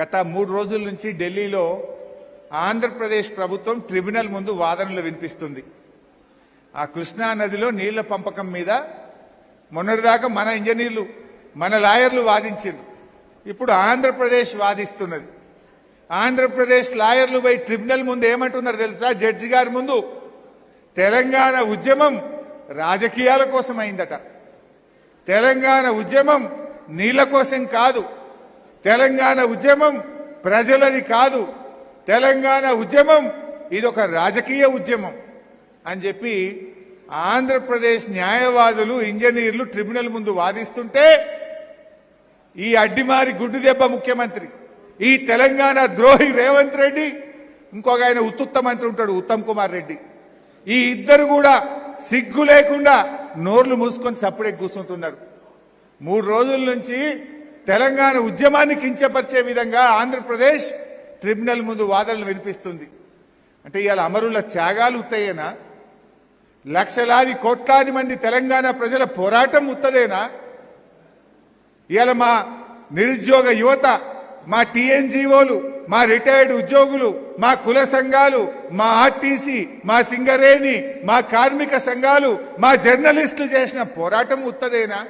గత మూడు రోజుల నుంచి ఢిల్లీలో ఆంధ్రప్రదేశ్ ప్రభుత్వం ట్రిబ్యునల్ ముందు వాదనలు వినిపిస్తుంది. ఆ కృష్ణా నదిలో నీళ్ళ పంపకం మీద మొన్నటిదాకా మన ఇంజనీర్లు మన లాయర్లు వాదించారు ఇప్పుడు ఆంధ్రప్రదేశ్ వాదిస్తున్నది. ఆంధ్రప్రదేశ్ లాయర్లు పోయి ట్రిబ్యునల్ ముందు ఏమంటున్నారు తెలుసా? జడ్జి గారి ముందు తెలంగాణ ఉద్యమం రాజకీయాల కోసం అయిందట తెలంగాణ ఉద్యమం నీళ్ళ కోసం కాదు తెలంగాణ ఉద్యమం ప్రజలది కాదు. తెలంగాణ ఉద్యమం ఇది ఒక రాజకీయ ఉద్యమం అని చెప్పి ఆంధ్రప్రదేశ్ న్యాయవాదులు ఇంజనీర్లు ట్రిబ్యునల్ ముందు వాదిస్తుంటే ఈ అడ్డిమారి గుడ్డు దెబ్బ ముఖ్యమంత్రి ఈ తెలంగాణ ద్రోహి రేవంత్ రెడ్డి ఇంకొక ఆయన ఉత్తుత్త మంత్రి ఉంటాడు ఉత్తమ్ కుమార్ రెడ్డి. ఈ ఇద్దరు కూడా సిగ్గు లేకుండా నోర్లు మూసుకొని సప్పుడే కూర్చుంటున్నారు. మూడు రోజుల నుంచి తెలంగాణ ఉద్యమాన్ని కించపరిచే విధంగా ఆంధ్రప్రదేశ్ ట్రిబ్యునల్ ముందు వాదనలు వినిపిస్తుంది. అంటే ఇవాళ అమరుల త్యాగాలు ఉత్తయేనా? లక్షలాది కోట్లాది మంది తెలంగాణ ప్రజల పోరాటం ఉత్తదేనా? ఇవాళ మా నిరుద్యోగ యువత మా టీఎన్జీఓలు మా రిటైర్డ్ ఉద్యోగులు మా కుల సంఘాలు మా ఆర్టీసీ మా సింగరేణి మా కార్మిక సంఘాలు మా జర్నలిస్టులు చేసిన పోరాటం ఉత్తదేనా?